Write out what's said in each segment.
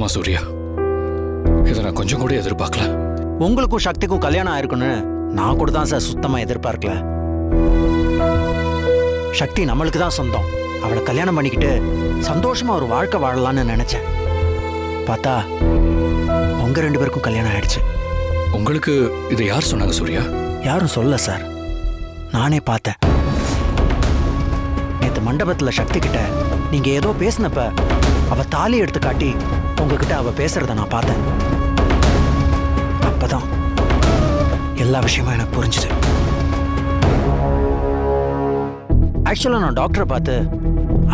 ஆமா சூர்யா. இதை நான் கொஞ்சம் கூட எதிர்பார்க்கல. உங்களுக்கும் சக்திக்கும் கல்யாணம் ஆயிருக்குன்னு நான் கூட தான் சார் சுத்தமா எதிர்பார்க்கல. சக்தி நம்மளுக்கு தான் சொந்தம். அவளை கல்யாணம் பண்ணிக்கிட்டு சந்தோஷமா ஒரு வாழ்க்கை வாழலாம்னு நினைச்சேன். பார்த்தா உங்க ரெண்டு பேருக்கும் கல்யாணம் ஆயிடுச்சு. உங்களுக்கு இதை யார் சொன்னாங்க சூர்யா? யாரும் சொல்ல சார். நானே பார்த்தேன். மண்டபத்துல சக்தி கிட்ட நீங்க ஏதோ பேசினப்ப அவ தாலி எடுத்து காட்டி உங்ககிட்ட அவ பேசுறத நான் பார்த்தேன். அப்பதான் எல்லா விஷயமும் எனக்கு புரிஞ்சுது. ஆக்சுவலா நான் டாக்டரை பார்த்து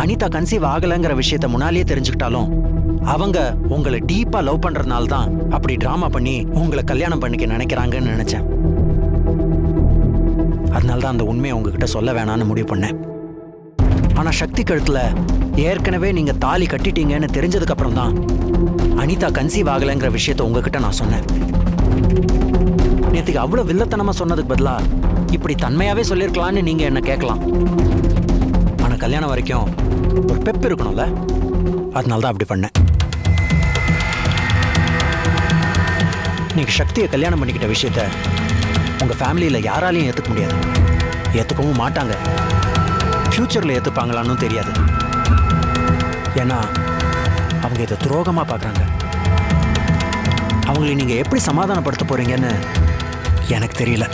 அனிதா கன்சீவ் ஆகலைங்கிற விஷயத்த முன்னாலேயே தெரிஞ்சுக்கிட்டாலும் அவங்க உங்களை டீப்பா லவ் பண்றதுனால தான் அப்படி டிராமா பண்ணி உங்களை கல்யாணம் பண்ணிக்க நினைக்கிறாங்கன்னு நினைச்சேன். அதனால தான் அந்த உண்மையை உங்ககிட்ட சொல்ல வேணான்னு முடிவு பண்ணேன். ஆனா சக்தி கழுத்துல ஏற்கனவே நீங்க தாலி கட்டிட்டீங்கன்னு தெரிஞ்சதுக்கு அப்புறம் தான் அனிதா கன்சீவ் ஆகலைங்கிற விஷயத்த உங்ககிட்ட நான் சொன்னேன். நேத்துக்கு அவ்வளவு வில்லத்தனமா சொன்னதுக்கு பதிலா இப்படி தன்மையாவே சொல்லியிருக்கலாம்னு நீங்க என்ன கேட்கலாம். ஆனா கல்யாணம் வரைக்கும் ஒரு பெப் இருக்கணும்ல? அதனால தான் அப்படி பண்ணேன். நீங்க சக்தியை கல்யாணம் பண்ணிக்கிட்ட விஷயத்த உங்க ஃபேமிலியில யாராலையும் ஏத்துக்க முடியாது. ஏத்துக்கவும் மாட்டாங்க. ஃப்யூச்சரில் ஏற்றுப்பாங்களான்னு தெரியாது. ஏன்னா அவங்க இதை துரோகமாக பார்க்குறாங்க. அவங்களை நீங்கள் எப்படி சமாதானப்படுத்த போகிறீங்கன்னு எனக்கு தெரியல.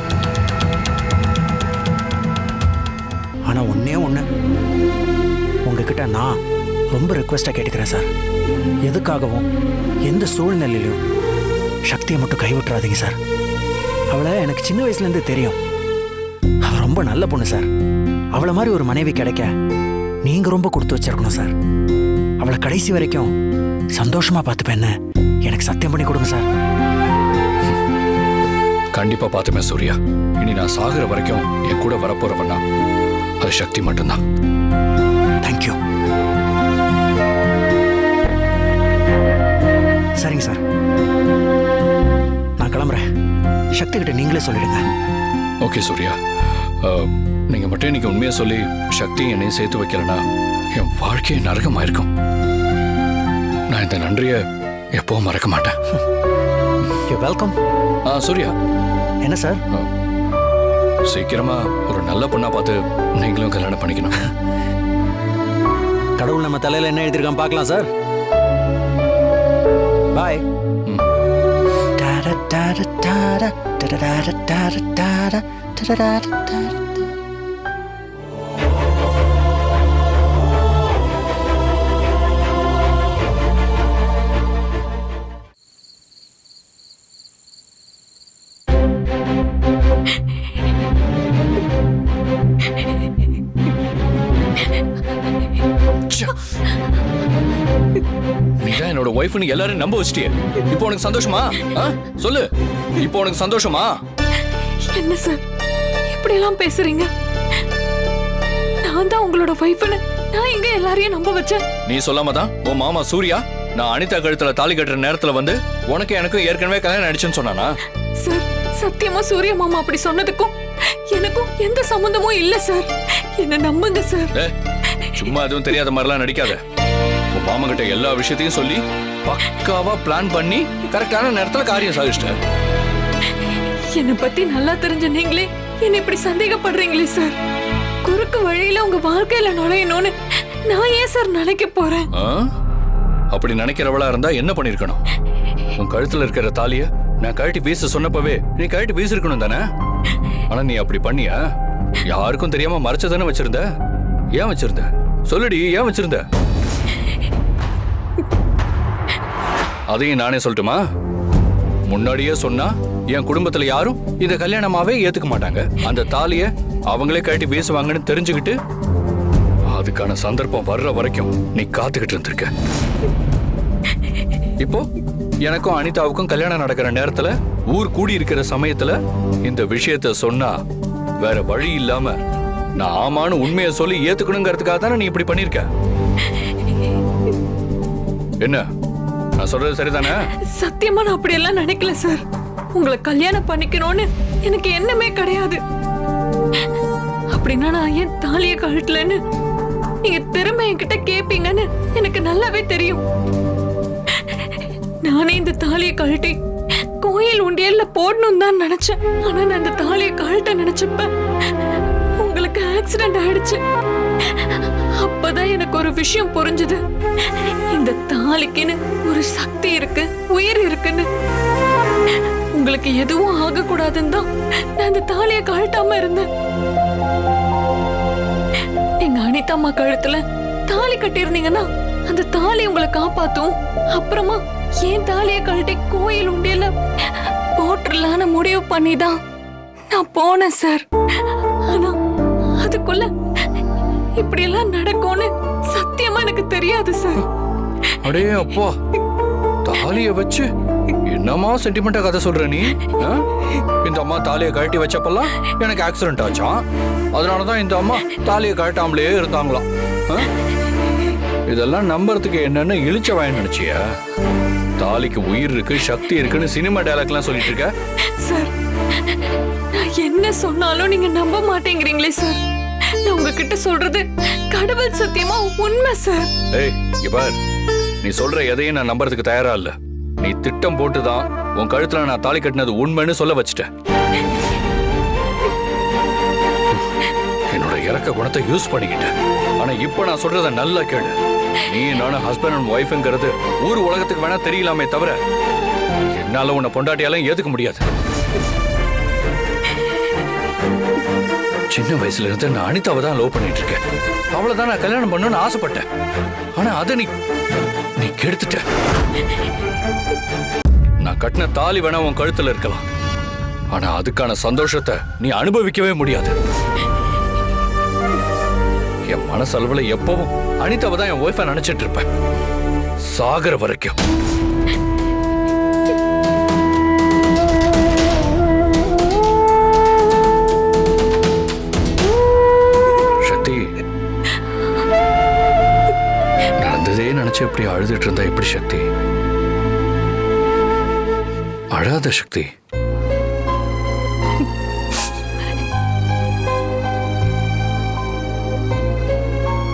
ஆனால் ஒன்றே ஒன்று உங்ககிட்ட நான் ரொம்ப ரெக்வெஸ்டா கேட்டுக்கிறேன் சார் எதுக்காகவும் எந்த சூழ்நிலையிலும் சக்தியை மட்டும் கைவிட்டுறாதீங்க சார் அவளை எனக்கு சின்ன வயசுலேருந்து தெரியும். அவள் ரொம்ப நல்ல பொண்ணு சார் அவளை மாதிரி ஒரு மனைவி கிடைக்க நீங்க ரொம்ப கொடுத்து வச்சிருக்கணும் சார். அவளை கடைசி வரைக்கும் சந்தோஷமா பார்த்துப்பேன்னு எனக்கு சத்தியம் பண்ணி கொடுங்க சார். கண்டிப்பா பார்த்துமே சூர்யா. இனி நான் சாகுற வரைக்கும் என் கூட வரப்போறவன்னா அது சக்தி மட்டும்தான். தேங்க்யூ சரிங்க சார். நான் கிளம்புறேன். சக்தி கிட்ட நீங்களே சொல்லிடுங்க. ஓகே சூர்யா. அஹ், நீங்க மட்டும் இன்னைக்கு உண்மையை சொல்லி சக்தி என்னையும் சேர்த்து வைக்கலனா என் வாழ்க்கையே நரகமாயிருக்கும். நான் இந்த நன்றியை எப்பவும் மறக்க மாட்டேன். வெல்கம் ஆ சூர்யா. என்ன சார்? சீக்கிரமா ஒரு நல்ல பொண்ணா பார்த்து நீங்களும் கல்யாணம் பண்ணிக்கணும். கடவுள் நம்ம தலையில என்ன எழுதியிருக்கான் பார்க்கலாம் சார். பாய் ம். ச்சே. என்னோட ஒய்ஃப்னு எல்லாரும் நம்ப வச்சிட்டியே. இப்போ உனக்கு சந்தோஷமா? சொல்லு. இப்போ உனக்கு சந்தோஷமா? என்ன சார்? இப்படியெல்லாம் பேசுறீங்க? நான் தான் உங்களோட ஒய்ஃப்னு நான் எங்க எல்லாரையும் நம்ப வச்சேன்? நீ சொல்லாம தான். உன் மாமா சூர்யா நான் அனிதா கழுத்துல தாலி கட்டுற நேரத்துல வந்து உனக்கு எனக்கும் ஏற்கனவே கல்யாணம் ஆயிடுச்சுன்னு சொன்னானா? சார் சத்தியமா சூரிய மாமா அப்படி சொன்னதுக்கும் எனக்கும் எந்த சம்பந்தமும் இல்ல சார். என்ன நம்புங்க சார். சும்மா எதுவும் தெரியாத மாதிரிலாம் நடிக்காத. மாமா கிட்ட எல்லா விஷயத்தையும் சொல்லி பக்காவா பிளான் பண்ணி கரெக்டான நேரத்துல காரியம் சாதிச்சிட்ட என்னை பத்தி நல்லா தெரிஞ்ச நீங்களே என்ன இப்படி சந்தேகப்படுறீங்களே சார் குறுக்கு வழியில உங்க வாழ்க்கையில நுழையணும்னு நான் ஏன் சார் நினைக்க போறேன்? அப்படி நினைக்கிறவளா இருந்தா என்ன பண்ணிருக்கணும்? உன் கழுத்துல இருக்கிற தாலிய நான் கழட்டி வீச சொன்னப்பவே நீ கழட்டி வீசிருக்கணும் தானே? ஆனா நீ அப்படி பண்ணியா? யாருக்கும் தெரியாம மறைச்சதானே வச்சிருந்த? ஏன் வச்சிருந்த? சொல்லுடி ஏன் வச்சிருந்த? அதையும் நானே சொல்லட்டுமா? முன்னாடியே சொன்னா என் குடும்பத்துல யாரும் இந்த கல்யாணமாவே ஏத்துக்க மாட்டாங்க. அந்த தாலிய அவங்களே கட்டி பேசுவாங்கன்னு தெரிஞ்சுக்கிட்டு அதுக்கான சந்தர்ப்பம் வர்ற வரைக்கும் நீ காத்துக்கிட்டு இருந்திருக்க. இப்போ எனக்கும் அனிதாவுக்கும் கல்யாணம் நடக்கிற நேரத்துல ஊர் கூடி இருக்கிற சமயத்துல இந்த விஷயத்த சொன்னா வேற வழி இல்லாம நான் ஆமான்னு உண்மையை சொல்லி ஏத்துக்கணுங்கிறதுக்காக தானே நீ இப்படி பண்ணிருக்க? என்ன? நான் சொல்றது சரிதானே? சத்தியமா நான் அப்படியெல்லாம் நினைக்கல சார். உங்களை கல்யாணம் பண்ணிக்கணும்னு எனக்கு எண்ணமே கிடையாது. அப்படின்னா நான் ஏன் தாலியை கழட்டலன்னு? நீங்க திரும்ப என்கிட்ட கேப்பீங்கன்னு எனக்கு நல்லாவே தெரியும். நானே இந்த தாலியை கழட்டி கோயில் உண்டியல்ல போடணும் தான் நினைச்சேன். ஆனா நான் இந்த தாலியை கழட்ட நினைச்சப்ப எனக்கு ஆக்சிடென்ட் ஆயிடுச்சு. அப்பதான் எனக்கு ஒரு விஷயம் புரிஞ்சுது. இந்த தாலிக்குன்னு ஒரு சக்தி இருக்கு உயிர் இருக்குன்னு. உங்களுக்கு எதுவும் ஆகக்கூடாதுன்னு தான் நான் இந்த தாலியை கழட்டாம இருந்தேன். எங்க அனிதம்மா கழுத்துல தாலி கட்டியிருந்தீங்கன்னா அந்த தாலி உங்களை காப்பாத்தும். அப்புறமா ஏன் தாலியை கழட்டி கோயில் உண்டியல போட்டுடலான்னு முடிவு பண்ணி தான் நான் போனேன் சார். ஆனா அதுக்குள்ள இப்படி எல்லாம் நடக்கும்னு சத்தியமா எனக்கு தெரியாது சார். அடே அப்பா. தாலிய வச்சு என்னமா சென்டிமெண்டா கதை சொல்ற நீ? இந்த அம்மா தாலியை கழட்டி வச்சப்பெல்லாம் எனக்கு ஆக்சிடென்ட் ஆச்சாம் அதனாலதான் இந்த அம்மா தாலியை கழட்டாமலே இருந்தாங்களாம்? இதெல்லாம் நம்புறதுக்கு என்னன்னு இழிச்ச வாயன் நினைச்சியா? தாலிக்கு உயிர் இருக்கு சக்தி இருக்குன்னு சினிமா டைலாக்லாம் சொல்லிட்டு இருக்க? சார் நான் என்ன சொன்னாலும் நீங்க நம்ப மாட்டேங்கிறீங்களே சார். நான் உங்ககிட்ட சொல்றது கடவுள் சத்தியமா உண்மை சார் ஏய் இங்க பார். நீ சொல்ற எதையும் நான் நம்புறதுக்கு தயாரா இல்ல. நீ திட்டம் போட்டுதான் உன் கழுத்துல நான் தாலி கட்டினது உண்மைன்னு சொல்ல வச்சுட்டேன். என்னோட இறக்க குணத்தை யூஸ் பண்ணிக்கிட்டேன். ஆனா இப்ப நான் சொல்றத நல்லா கேளு. நீ நானும் ஹஸ்பண்ட் அண்ட் ஒய்ஃப்ங்கிறது ஊர் உலகத்துக்கு வேணா தெரியலாமே தவிர என்னால உன்னை பொண்டாட்டியாலும் ஏத்துக்க முடியாது. சின்ன வயசுல இருந்து நான் அனிதாவை தான் லவ் பண்ணிட்டு இருக்கேன். அவளை தான் நான் கல்யாணம் பண்ணணும்னு ஆசைப்பட்டேன். ஆனா அதை நீ நீ கெடுத்துட்ட. நான் கட்டின தாலி வேணா உன் கழுத்துல இருக்கலாம். ஆனா அதுக்கான சந்தோஷத்தை நீ அனுபவிக்கவே முடியாது. என் மனசளவுல எப்பவும் அனிதாவை தான் என் ஒய்ஃபை நினைச்சிட்டு இருப்பேன். சாகர வரைக்கும். நினைச்சு எப்படி அழுதுட்டு இருந்தா எப்படி சக்தி? அழாத சக்தி.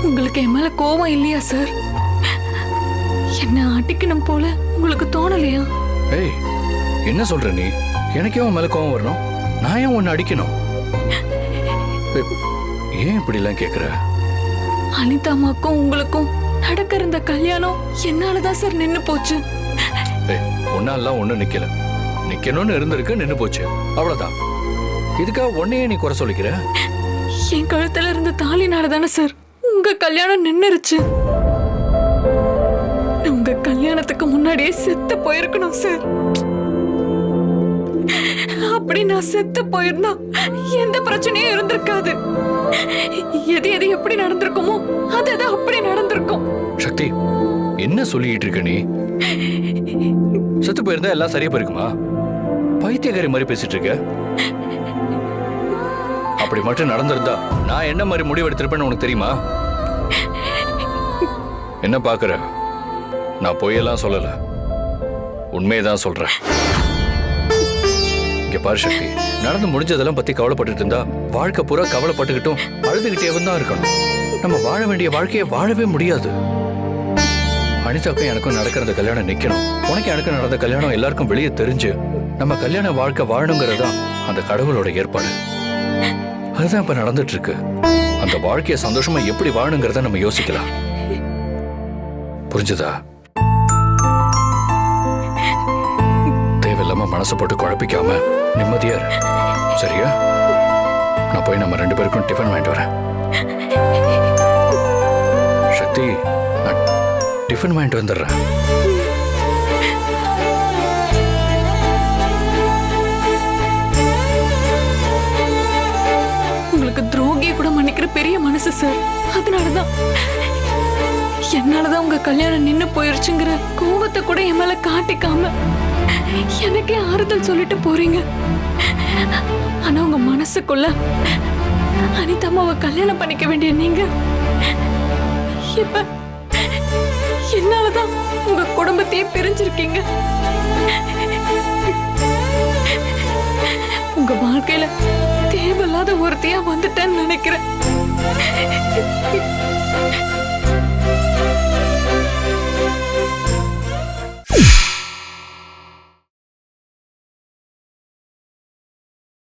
உங்களுக்கு என் மேல கோவம் இல்லையா சார் என்ன அடிக்கணும் போல உங்களுக்கு தோணலையா? ஏய் என்ன சொல்ற நீ? எனக்கே உன் மேல கோவம் வரணும். நான் ஏன் உன்னை அடிக்கணும்? ஏன் இப்படி எல்லாம் கேக்குற? அனிதாமாக்கும் உங்களுக்கும் நடக்க இருந்த கல்யாணம் என்னாலதான் சார் நின்னு போச்சு. ஏய் ஒன்னாலாம் ஒண்ணு நிக்கல. நிக்கணும்னு இருந்திருக்கு நின்னு போச்சு. அவ்வளவுதான். இதுக்காக உன்னையே நீ குறை சொல்லிக்கிற? என் கழுத்துல இருந்த தாலினால தானே சார் உங்க கல்யாணம் நின்னுருச்சு. நான் உங்க கல்யாணத்துக்கு முன்னாடியே செத்து போயிருக்கணும் சார். அப்படி நான் செத்து போயிருந்தா எந்த பிரச்சனையும் இருந்திருக்காது. எது எது எப்படி நடந்திருக்குமோ அது அது அப்படி நடந்திருக்கும். சக்தி என்ன சொல்லிட்டு இருக்க நீ? செத்து போயிருந்தா எல்லாம் சரியா போயிருக்குமா? பைத்தியக்காரி மாதிரி பேசிட்டு இருக்க. அப்படி மட்டும் நடந்திருந்தா நான் என்ன மாதிரி முடிவு எடுத்திருப்பேன்னு உனக்கு தெரியுமா? என்ன பாக்குற? நான் பொய்யெல்லாம் சொல்லல. உண்மையை தான் சொல்றேன். இங்க பாரு சக்தி. நடந்து முடிஞ்சதெல்லாம் பத்தி கவலைப்பட்டுட்டு இருந்தா வாழ்க்கை பூரா கவலைப்பட்டுக்கிட்டும் அழுதுகிட்டே தான் இருக்கணும். நம்ம வாழ வேண்டிய வாழ்க்கையை வாழவே முடியாது. அனிதாக்கும் எனக்கும் நடக்கிற கல்யாணம் நிக்கணும். உனக்கு எனக்கு நடந்த கல்யாணம் எல்லாருக்கும் வெளியே தெரிஞ்சு நம்ம கல்யாண வாழ்க்கை வாழணுங்கிறது தான் அந்த கடவுளோட ஏற்பாடு. அதுதான் இப்ப நடந்துட்டு இருக்கு அந்த வாழ்க்கையை சந்தோஷமா எப்படி வாழணுங்கிறத நம்ம யோசிக்கலாம். புரிஞ்சுதா? தேவையில்லாம மனசை போட்டு குழப்பிக்காம நிம்மதியா இரு. சரியா? நான் போய் நம்ம ரெண்டு பேருக்கும் டிஃபன் வாங்கிட்டு வரேன். சக்தி நான் டிஃபன் வாங்கிட்டு வந்துடுறேன். உங்களுக்கு துரோகியை கூட மன்னிக்கிற பெரிய மனசு சார் அதனாலதான். என்னாலதான் உங்க கல்யாணம் நின்னு போயிருச்சுங்கிற கோபத்தை கூட என் மேல காட்டிக்காம எனக்கே ஆறுதல் சொல்லிட்டு போறீங்க. ஆனா உங்க மனசுக்குள்ள அனிதாமாவை கல்யாணம் பண்ணிக்க வேண்டிய நீங்க இப்ப என்னாலதான் உங்க குடும்பத்தையே பிரிஞ்சிருக்கீங்க. உங்க வாழ்க்கையில தேவையில்லாத ஒருத்தையா வந்துட்டேன்னு நினைக்கிறேன்.